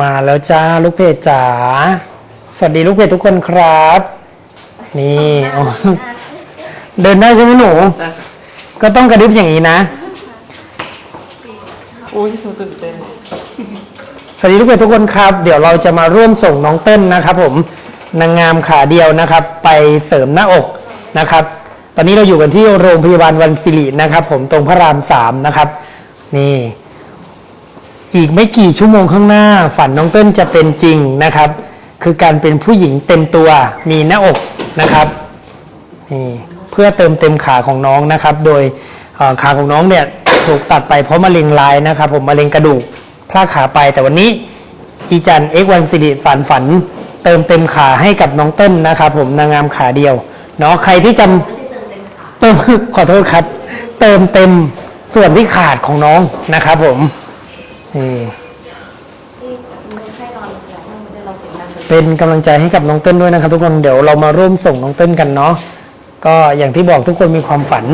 มาแล้วจ้าลูกเพจจ๋า สวัสดีลูกเพจทุกคนครับ นี่อ๋อเดินได้ใช่ไหมหนูได้ก็ต้องกระดิบอย่างนี้นะ โอ้ยสุดตื่นเต้น สวัสดีลูกเพจทุกคนครับ เดี๋ยวเราจะมาร่วมส่งน้องเต้นนะครับผม นางงามขาเดียวนะครับ ไปเสริมหน้าอกนะครับ ตอนนี้เราอยู่กันที่โรงพยาบาลวันศิรินะครับ ผมตรงพระรามสามนะครับ นี่ อีกไม่กี่ชั่วโมงข้างหน้า ฝันน้องเต้นจะเป็นจริงนะครับ คือการเป็นผู้หญิงเต็มตัวมีหน้าอกนะครับนี่เพื่อเติมเต็มขาของน้องนะครับ โดยขาของน้องเนี่ยถูกตัดไปเพราะมะเร็งลายนะครับ ผมมะเร็งกระดูกพลาดขาไปแต่วันนี้อีจันเอ็กวันสิริสารฝัน เติมเต็มขาให้กับน้องเต้นนะครับ ผมนางงามขาเดียวเนาะใครที่จำเติมขอโทษครับ เติมเต็มส่วนที่ขาดของน้องนะครับผม นี่เป็นกำลังใจให้กับน้องเต้นด้วยนะครับ ทุกคนเดี๋ยวเรามาร่วมส่งน้องเต้นกันเนาะก็อย่างที่บอกทุกคนมีความฝัน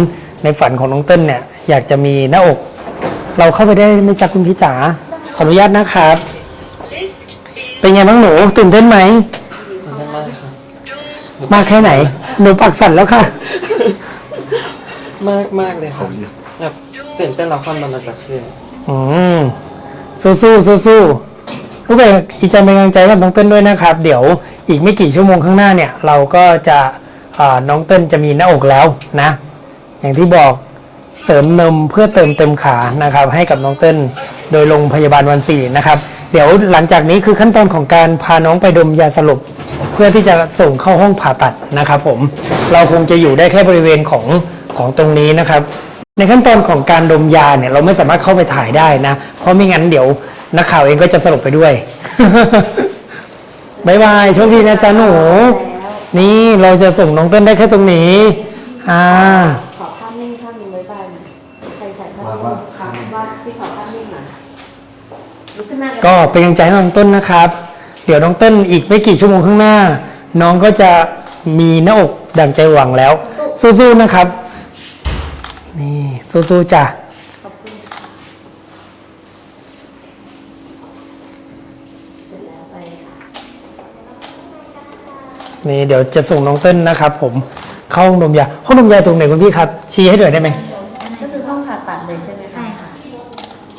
ในฝันของน้องเต้นเนี่ย อยากจะมีหน้าอก เราเข้าไปได้ไหมจ๊ะคุณพี่จ๋าขออนุญาตนะครับ เป็นไงบ้างหนูตื่นเต้นไหมตื่นเต้นมากครับมากแค่ไหน หนูปักสั่นแล้วค่ะ มากมากเลยครับแบบตื่นเต้นเราความดันมาจากขึ้นอืม สู้สู้สู้สู้ผู้เป็นอีจันเป็นกำลังใจกับน้องเต้นด้วยนะครับ เดี๋ยวอีกไม่กี่ชั่วโมงข้างหน้าเนี่ย เราก็จะน้องเต้นจะมีหน้าอกแล้วนะ อย่างที่บอกเสริมนมเพื่อเติมเต็มขานะครับ ให้กับน้องเต้นโดยโรงพยาบาลวันสี่นะครับ เดี๋ยวหลังจากนี้คือขั้นตอนของการพาน้องไปดมยาสลบเพื่อที่จะส่งเข้าห้องผ่าตัดนะครับ ผมเราคงจะอยู่ได้แค่บริเวณของของตรงนี้นะครับ ในขั้นตอนของการดมยาเนี่ยเราไม่สามารถเข้าไปถ่ายได้นะ เพราะไม่งั้นเดี๋ยวนักข่าวเองก็จะสลบไปด้วยบายบายโชคดีนะจ๊ะหนู นี่เราจะส่งน้องเต้นได้แค่ตรงนี้ อ่า ขอภาพนิ่งภาพนิ่งไว้บ้างใครถ่ายภาพนิ่งค่ะว่าที่ขอภาพนิ่งหน่อยลุกขึ้นมาเลยก็เป็นกำลังใจให้น้องต้นนะครับ เดี๋ยวน้องเต้นอีกไม่กี่ชั่วโมงข้างหน้า น้องก็จะมีหน้าอกดังใจหวังแล้ว สู้ๆนะครับ นี่สู้ๆจ้ะเสร็จแล้วไปค่ะนี่เดี๋ยวจะส่งน้องเต้นนะครับผมเข้าห้องดมยาห้องดมยาตรงไหนคุณพี่ครับ ชี้ให้หน่อยได้ไหมก็คือห้องผ่าตัดเลยใช่ไหมใช่ค่ะ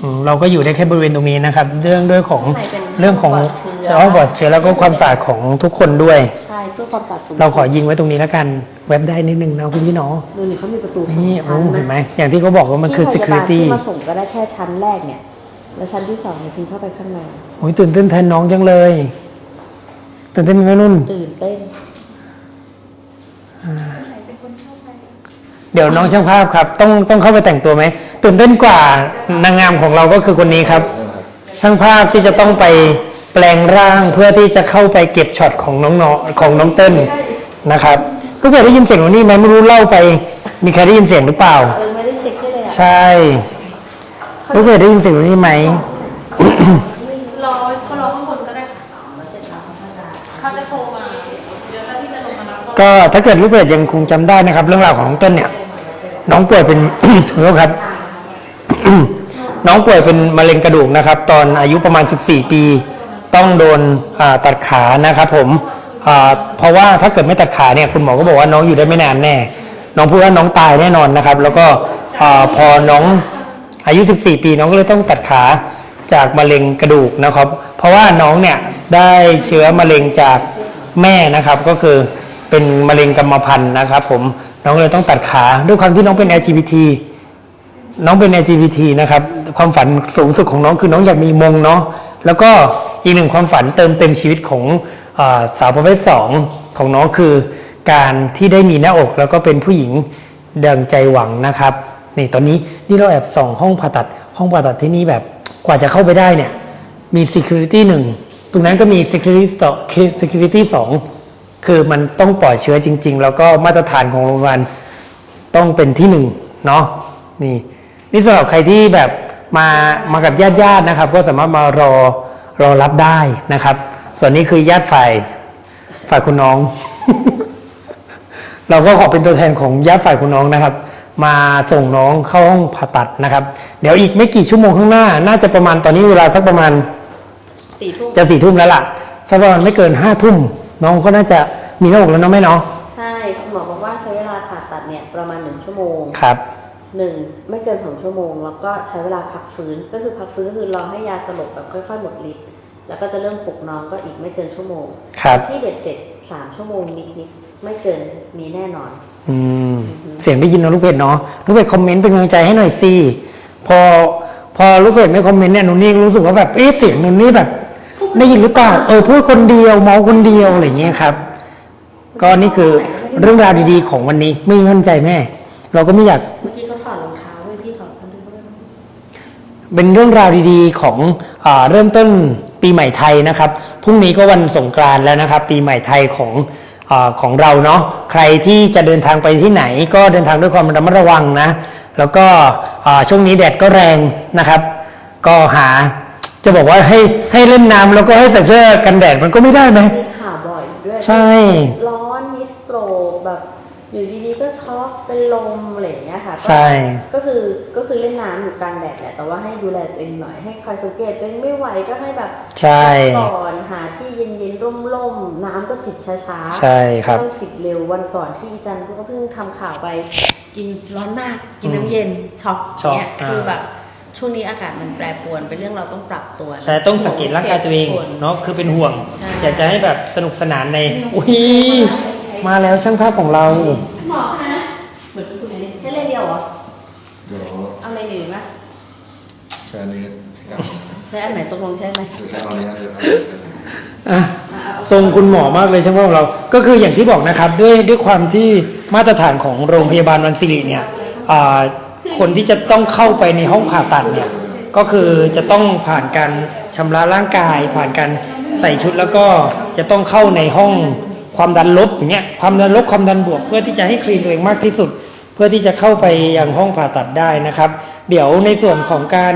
อืมเราก็อยู่ได้แค่บริเวณตรงนี้นะครับ เรื่องด้วยของ ข้างในเป็น เรื่องของห้องปลอดเชื้อห้องปลอดเชื้อแล้วก็ความสะอาดของทุกคนด้วย ใช่เพื่อความสะอาดสูงเราขอยิงไว้ตรงนี้แล้วกัน เว็บได้นิดนึงนะคุณพี่เน้องดูนี่เขามีประตูสองนี่โอ้ชั้นเห็นไหมนะอย่างที่เขาบอกว่ามันคือ ที่พยาบาล security ที่มาส่งก็ได้แค่ชั้นแรกเนี่ย แล้วชั้นที่สองเนี่ยถึงเข้าไปข้างในโอ้ยตื่นเต้นแทนน้องจังเลย ตื่นเต้นไหมนุ่น ตื่นเต้น เดี๋ยวน้องช่างภาพครับ ต้องต้องเข้าไปแต่งตัวไหมตื่นเต้นกว่านางงามของเราก็คือคนนี้ครับ ช่างภาพที่จะต้องไปแปลงร่างเพื่อที่จะเข้าไปเก็บช็อตของน้องๆของน้องเต้นนะครับลูกเพจได้ยินเสียงวันนี้ไหมไม่รู้เล่าไป มีใครได้ยินเสียงหรือเปล่าเออไม่ได้เช็คได้เลยอะใช่ลูกเพจได้ยินเสียงวันนี้ไหมรอก็รอข้างบนก็ได้ค่ะเขาจะโทรมาเดี๋ยวถ้าพี่จะลงมารับก็ก็ถ้าเกิดลูกเพจยังคงจำได้นะครับ เรื่องราวของน้องเต้นเนี่ย น้องป่วยเป็นขอโทษครับ น้องป่วยเป็นมะเร็งกระดูกนะครับ ตอนอายุประมาณ 14 ปี ต้องโดนตัดขานะครับผมเพราะว่าถ้าเกิดไม่ตัดขาเนี่ยคุณหมอก็บอกว่าน้องอยู่ได้ไม่นานแน่ น้องพูดว่าน้องตายแน่นอนนะครับ แล้วก็พอน้องอายุ 14 ปี น้องก็เลยต้องตัดขาจากมะเร็งกระดูกนะครับ เพราะว่าน้องเนี่ยได้เชื้อมะเร็งจากแม่นะครับ ก็คือเป็นมะเร็งกรรมพันธุ์นะครับ ผมน้องเลยต้องตัดขาด้วยความที่น้องเป็น LGBT น้องเป็น LGBT นะครับ ความฝันสูงสุดของน้องคือน้องอยากมีมงเนาะแล้วก็อีกหนึ่งความฝันเติมเต็มชีวิตของอสาวประเภทสองของน้องคือการที่ได้มีหน้าอกแล้วก็เป็นผู้หญิงดังใจหวังนะครับนี่ตอนนี้นี่เราแอบส่องห้องผ่าตัด ห้องผ่าตัดที่นี่แบบกว่าจะเข้าไปได้เนี่ยมี security หนึ่งตรงนั้นก็มี security สอ security สองคือมันต้องปล่อยเชื้อจริง ๆ แล้วก็มาตรฐานของโรงพยาบาลต้องเป็นที่หนึ่งเนาะนี่ นี่สำหรับใครที่แบบมามากับญาติญาติๆนะครับ ก็สามารถมารอรอรับได้นะครับ ส่วนนี้คือญาติฝ่ายฝ่ายคุณน้อง เราก็ขอเป็นตัวแทนของญาติฝ่ายคุณน้องนะครับ มาส่งน้องเข้าห้องผ่าตัดนะครับ เดี๋ยวอีกไม่กี่ชั่วโมงข้างหน้า น่าจะประมาณตอนนี้เวลาสักประมาณสี่ทุ่มจะสี่ทุ่มแล้วล่ะสักประมาณไม่เกินห้าทุ่มน้องก็น่าจะมีหน้าอกแล้วเนาะแม่เนาะใช่คุณหมอบอกว่าใช้เวลาผ่าตัดเนี่ยประมาณหนึ่งชั่วโมงครับ หนึ่งไม่เกินสองชั่วโมง แล้วก็ใช้เวลาพักฟื้นก็คือพักฟื้นก็คือรอให้ยาสลบแบบค่อยๆหมดฤทธิ์แล้วก็จะเริ่มปลุกน้องก็อีกไม่เกินชั่วโมงครับที่เบ็ดเสร็จสามชั่วโมงนิดๆไม่เกินมีแน่นอน อืมเสียงได้ยินเนอะลูกเพจเนาะลูกเพจคอมเมนต์เป็นกำลังใจให้หน่อยสิพอพอลูกเพจไม่คอมเมนต์เนี่ยหนูนี่รู้สึกว่าแบบเอ๊ะเสียงหนูนี่แบบได้ยินหรือเปล่าเออพูดคนเดียวเมาคนเดียวอะไรอย่างเงี้ยครับ ก็นี่คือเรื่องราวดีๆของวันนี้ไม่มั่นใจแม่ เราก็ไม่อยาก เป็นเรื่องราวดีๆของอาเริ่มต้นปีใหม่ไทยนะครับ พรุ่งนี้ก็วันสงกรานต์แล้วนะครับ ปีใหม่ไทยของอาของเราเนาะ ใครที่จะเดินทางไปที่ไหนก็เดินทางด้วยความระมัดระวังนะ แล้วก็อ่าช่วงนี้แดดก็แรงนะครับ ก็หาจะบอกว่าให้ให้เล่นน้ำแล้วก็ให้ใส่เสื้อกันแดดมันก็ไม่ได้ไหมมีข่าวบ่อยด้วย ใช่ ร้อนมิสโตรกแบบ อยู่ดีๆก็ช็อกเป็นลมอะไรอย่างเงี้ยค่ะก็ใช่ ก็คือก็คือเล่นน้ำอยู่กลางแดดแหละแต่ว่าให้ดูแลตัวเองหน่อยให้คอยสังเกตตัวเองไม่ไหวก็ให้แบบใช่พักก่อนหาที่เย็นๆร่มๆน้ำก็จิบช้าๆใช่ครับต้องจิบเร็ววันก่อนที่จันก็เพิ่งทำข่าวไป กินร้อนมากกินน้ำเย็นช็อกช็อกเนี่ยอ่าคือแบบช่วงนี้อากาศมันแปรปรวนเป็นเรื่องเราต้องปรับตัวนะใช่ต้องสังเกตร่างกายตัวเองทุกคนเนาะคือเป็นห่วงใช่อยากจะให้แบบสนุกสนานในอุ้ย มาแล้วช่างภาพของเราหมอคะเหมือนคุณใช้เลนเดียวเหรอเดี๋ยวเอาเลนอื่นไหมแค่นี้กับใช้อันไหนตกลงใช่ไหมคือแค่ตอนนี้คืออะทรงคุณหมอมากเลยช่างภาพของเรา ก็คืออย่างที่บอกนะครับด้วยด้วยความที่มาตรฐานของโรงพยาบาลวันศิริเนี่ยอ่าคนที่จะต้องเข้าไปในห้องผ่าตัดเนี่ยก็คือจะต้องผ่านการชำระร่างกาย ผ่านการใส่ชุดแล้วก็จะต้องเข้าในห้อง ความดันลบอย่างเงี้ยความดันลบความดันบวก เพื่อที่จะให้คลีนตัวเองมากที่สุด เพื่อที่จะเข้าไปยังห้องผ่าตัดได้นะครับ เดี๋ยวในส่วนของการ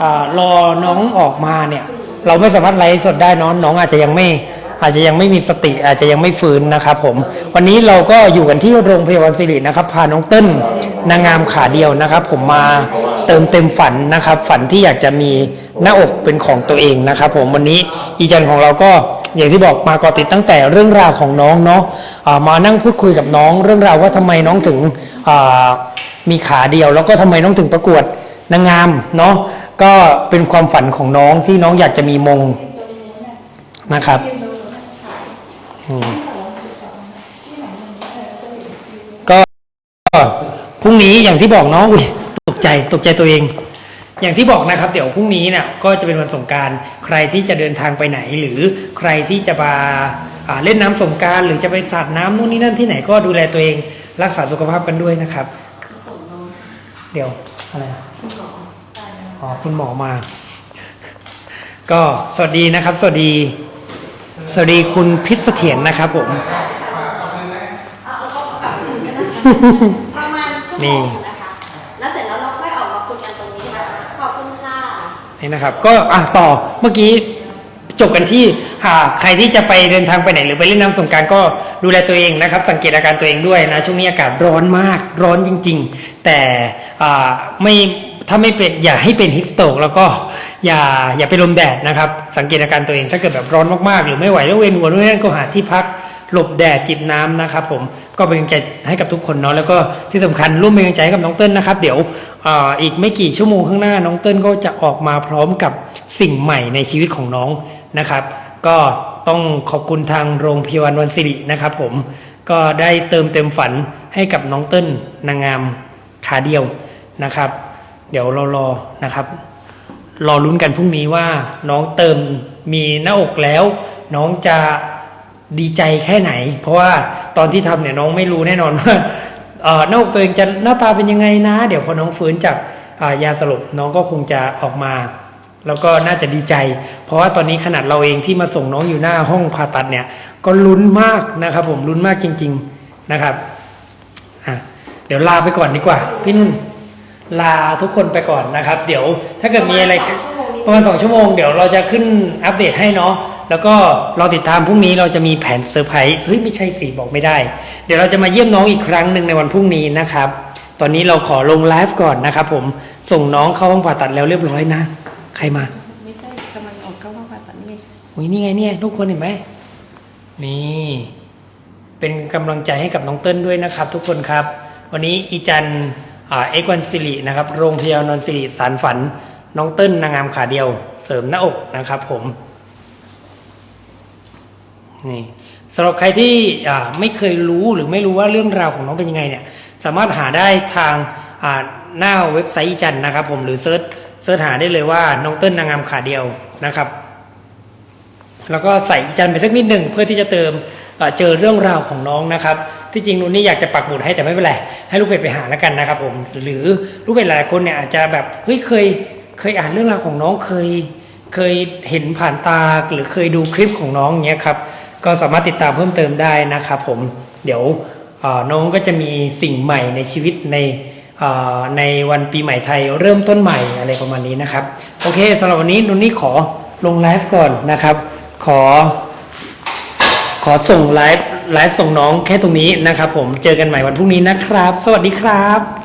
อรอน้องออกมาเนี่ย เราไม่สามารถไลฟ์สดได้น้องน้องอาจจะยังไม่อาจจะยังไม่มีสติอาจจะยังไม่ฟื้นนะครับผม วันนี้เราก็อยู่กันที่โรงพยาบาลสิรินะครับ พาน้องเต้นนางงามขาเดียวนะครับ ผมมาเติมเต็มฝันนะครับ ฝันที่อยากจะมีหน้าอกเป็นของตัวเองนะครับ ผมวันนี้อีจันของเราก็ อย่างที่บอกมาก่อติดตั้งแต่เรื่องราวของน้องเนาะอ่ามานั่งพูดคุยกับน้องเรื่องราวว่าทำไมน้องถึงมีขาเดียว แล้วก็ทำไมน้องถึงประกวดนางงามเนาะก็เป็นความฝันของน้องที่น้องอยากจะมีมงนะครับก็พรุ่งนี้อย่างที่บอกเนาะตกใจตกใจตัวเอง อย่างที่บอกนะครับ เดี๋ยวพรุ่งนี้เนี่ยก็จะเป็นวันสงกรารใครที่จะเดินทางไปไหน หรือใครที่จะมาอ่าเล่นน้ำสงกรารหรือจะไปสาดน้ำนู่นนี่นั่นที่ไหนก็ดูแลตัวเอง รักษาสุขภาพกันด้วยนะครับ เดี๋ยวอะไรนะอ๋อคุณหมอมา ก็สวัสดีนะครับ สวัสดี สวัสดีคุณพิษเสถียรนะครับผมประมาณชั่วโมนี่ นี่นะครับ ก็อะต่อเมื่อกี้จบกันที่หากใครที่จะไปเดินทางไปไหนหรือไปเล่นน้ำสงการก็ดูแลตัวเองนะครับ สังเกตอาการตัวเองด้วยนะช่วงนี้อากาศร้อนมากร้อนจริง ๆ แต่อ่าไม่ถ้าไม่เป็นอย่าให้เป็นฮิสโตกแล้วก็อย่าอย่าไปลมแดดนะครับ สังเกตอาการตัวเองถ้าเกิดแบบร้อนมากๆ หรือไม่ไหวแล้วเวียนหัวนู่นนั่นก็หาที่พักหลบแดดจิบน้ำนะครับ ผมก็เป็นกำลังใจให้กับทุกคนเนาะแล้วก็ที่สำคัญร่วมเป็นกำลังใจให้กับน้องเติ้ลนะครับ เดี๋ยว อีกไม่กี่ชั่วโมงข้างหน้าน้องเติ้ลก็จะออกมาพร้อมกับสิ่งใหม่ในชีวิตของน้องนะครับ ก็ต้องขอบคุณทางโรงพยาบาลวันสิรินะครับผมก็ได้เติมเต็มฝันให้กับน้องเติ้ลนางงามขาเดียวนะครับ เดี๋ยวเรารอนะครับ รอลุ้นกันพรุ่งนี้ว่าน้องเติมมีหน้าอกแล้ว น้องจะดีใจแค่ไหน เพราะว่าตอนที่ทำเนี่ยน้องไม่รู้แน่นอนว่า หน้าอกตัวเองจะหน้าตาเป็นยังไงนะ เดี๋ยวพอน้องฟื้นจากอ่ายาสลบน้องก็คงจะออกมา แล้วก็น่าจะดีใจ เพราะว่าตอนนี้ขนาดเราเองที่มาส่งน้องอยู่หน้าห้องผ่าตัดเนี่ย ก็ลุ้นมากนะครับ ผมลุ้นมากจริง ๆนะครับอะเดี๋ยวลาไปก่อนดีกว่าพี่นุ่นลาทุกคนไปก่อนนะครับ เดี๋ยวถ้าเกิดมีอะไรประมาณสองชั่วโมงเดี๋ยวเราจะขึ้นอัปเดตให้เนาะ แล้วก็เราติดตามพรุ่งนี้เราจะมีแผนเซอร์ไพรส์เฮ้ยไม่ใช่สิบอกไม่ได้ เดี๋ยวเราจะมาเยี่ยมน้องอีกครั้งหนึ่งในวันพรุ่งนี้นะครับ ตอนนี้เราขอลงไลฟ์ก่อนนะครับผมส่งน้องเข้าห้องผ่าตัดแล้วเรียบร้อยนะ ใครมาไม่ใช่กำลังออกเข้าห้องผ่าตัดนี่อุ้ยนี่ไงเนี่ยทุกคนเห็นไหมนี่ เป็นกำลังใจให้กับน้องเติ้ลด้วยนะครับ ทุกคนครับ วันนี้อีจันเอ็กวันสิรินะครับโรงพยาบาลนนสิริสารฝัน น้องเติ้ลนางงามขาเดียว เสริมหน้าอกนะครับ ผม นี่สำหรับใครที่ไม่เคยรู้หรือไม่รู้ว่าเรื่องราวของน้องเป็นยังไงเนี่ยสามารถหาได้ทางหน้าเว็บไซต์จันนะครับ ผมหรือเซิร์ชเซิร์ชหาได้เลยว่าน้องเติ้ลนางงามขาเดียวนะครับ แล้วก็ใส่อีจันไปสักนิดหนึ่งเพื่อที่จะเติมเจอเรื่องราวของน้องนะครับ ที่จริงนุ่นนี่อยากจะปักหมุดให้แต่ไม่เป็นไรให้ลูกเพจไปหาแล้วกันนะครับผมหรือลูกเพจหลายคนเนี่ยอาจจะแบบเฮ้ยเคยเคยอ่านเรื่องราวของน้องเคย เคยเห็นผ่านตาหรือเคยดูคลิปของน้องเงี้ยครับ ก็สามารถติดตามเพิ่มเติมได้นะครับผมเดี๋ยวน้องก็จะมีสิ่งใหม่ในชีวิตในในวันปีใหม่ไทยเริ่มต้นใหม่อะไรประมาณนี้นะครับ โอเคสำหรับวันนี้นุนนี่ขอลงไลฟ์ก่อนนะครับ ขอ ขอส่งไลฟ์ไลฟ์ส่งน้องแค่ตรงนี้นะครับ ผมเจอกันใหม่วันพรุ่งนี้นะครับ สวัสดีครับ